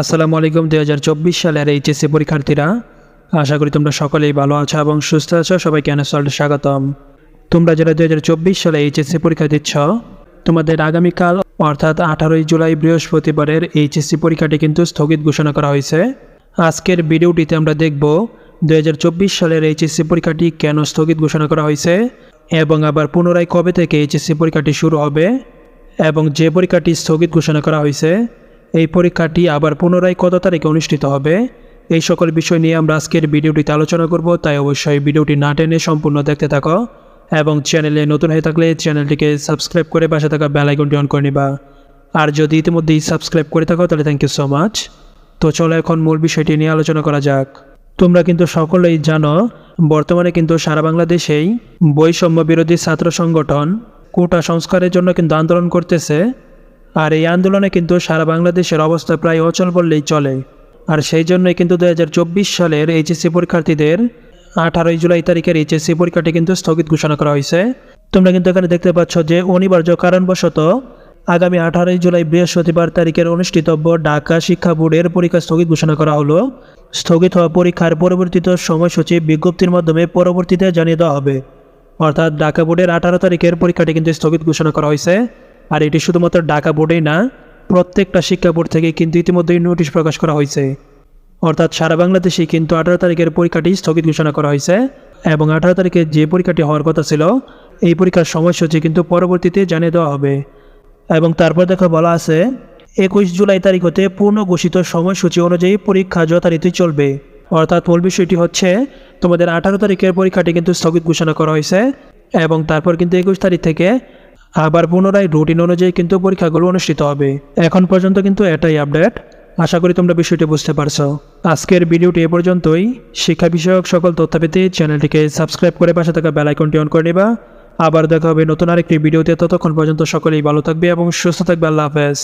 আসসালামু আলাইকুম, দুই হাজার চব্বিশ সালের এইচএসসি পরীক্ষার্থীরা। আশা করি তোমরা সকলেই ভালো আছো এবং সুস্থ আছো। সবাইকে অ্যানাসল্টে স্বাগতম। তোমরা যারা দুই হাজার চব্বিশ সালে এইচএসসি পরীক্ষা দিচ্ছ, তোমাদের আগামীকাল, অর্থাৎ আঠারোই জুলাই বৃহস্পতিবারের এইচএসসি পরীক্ষাটি কিন্তু স্থগিত ঘোষণা করা হয়েছে। আজকের ভিডিওটিতে আমরা দেখব দুই হাজার চব্বিশ সালের এইচএসসি পরীক্ষাটি কেন স্থগিত ঘোষণা করা হয়েছে এবং আবার পুনরায় কবে থেকে এইচএসসি পরীক্ষাটি শুরু হবে এবং যে পরীক্ষাটি স্থগিত ঘোষণা করা হয়েছে এই পরীক্ষাটি আবার পুনরায় কত তারিখে অনুষ্ঠিত হবে? এই সকল বিষয় নিয়ে আমরা আজকের ভিডিওটিতে আলোচনা করব, তাই অবশ্যই ভিডিওটি না টেনে সম্পূর্ণ দেখতে থাকো এবং চ্যানেলে নতুন হয়ে থাকলে চ্যানেলটিকে সাবস্ক্রাইব করে পাশে থাকা বেল আইকনটি অন করে নিবা। আর যদি ইতিমধ্যেই সাবস্ক্রাইব করে থাকো, তাহলে থ্যাংক ইউ সো মাচ তো চলো এখন মূল বিষয়টি নিয়ে আলোচনা করা যাক। তোমরা কিন্তু সকলেই জানো, বর্তমানে কিন্তু সারা বাংলাদেশেই বৈষম্য বিরোধী ছাত্র সংগঠন কোটা সংস্কারের জন্য কিন্তু আন্দোলন করতেছে। আর এই আন্দোলনে কিন্তু সারা বাংলাদেশের অবস্থা প্রায় অচল বললেই চলে। আর সেই জন্যই কিন্তু দু হাজার চব্বিশ সালের এইচএসসি পরীক্ষার্থীদের আঠারোই জুলাই তারিখের এইচএসসি পরীক্ষাটি কিন্তু স্থগিত ঘোষণা করা হয়েছে। তোমরা কিন্তু এখানে দেখতে পাচ্ছ যে অনিবার্য কারণবশত আগামী আঠারোই জুলাই বৃহস্পতিবার তারিখের অনুষ্ঠিতব্য ঢাকা শিক্ষা বোর্ডের পরীক্ষা স্থগিত ঘোষণা করা হলো। স্থগিত হওয়া পরীক্ষার পরবর্তীত সময়সূচি বিজ্ঞপ্তির মাধ্যমে পরবর্তীতে জানিয়ে দেওয়া হবে। অর্থাৎ ঢাকা বোর্ডের আঠারো তারিখের পরীক্ষাটি কিন্তু স্থগিত ঘোষণা করা হয়েছে। আর এটি শুধুমাত্র ঢাকা বোর্ডেই না, প্রত্যেকটা শিক্ষা বোর্ড থেকে কিন্তু ইতিমধ্যেই নোটিশ প্রকাশ করা হয়েছে। অর্থাৎ সারা বাংলাদেশেই কিন্তু আঠারো তারিখের পরীক্ষাটি স্থগিত ঘোষণা করা হয়েছে এবং আঠারো তারিখে যে পরীক্ষাটি হওয়ার কথা ছিল, এই পরীক্ষার সময়সূচি কিন্তু পরবর্তীতে জানিয়ে দেওয়া হবে। এবং তারপর দেখো বলা আছে, একুশ জুলাই তারিখ হতে পূর্ণ ঘোষিত সময়সূচি অনুযায়ী পরীক্ষা যথারীতি চলবে। অর্থাৎ মূল বিষয়টি হচ্ছে, তোমাদের আঠারো তারিখের পরীক্ষাটি কিন্তু স্থগিত ঘোষণা করা হয়েছে এবং তারপর কিন্তু একুশ তারিখ থেকে আবার পুনরায় রুটিন অনুযায়ী কিন্তু পরীক্ষাগুলো অনুষ্ঠিত হবে। এখন পর্যন্ত কিন্তু এটাই আপডেট আশা করি তোমরা বিষয়টি বুঝতে পারছ। আজকের ভিডিওটি এ পর্যন্তই। শিক্ষা বিষয়ক সকল তথ্য পেতে চ্যানেলটিকে সাবস্ক্রাইব করে পাশে থাকা বেলাইকনটি অন করে নেবা। আবার দেখা হবে নতুন আরেকটি ভিডিওতে। ততক্ষণ পর্যন্ত সকলেই ভালো থাকবে এবং সুস্থ থাকবে। আল্লাহ হাফেজ।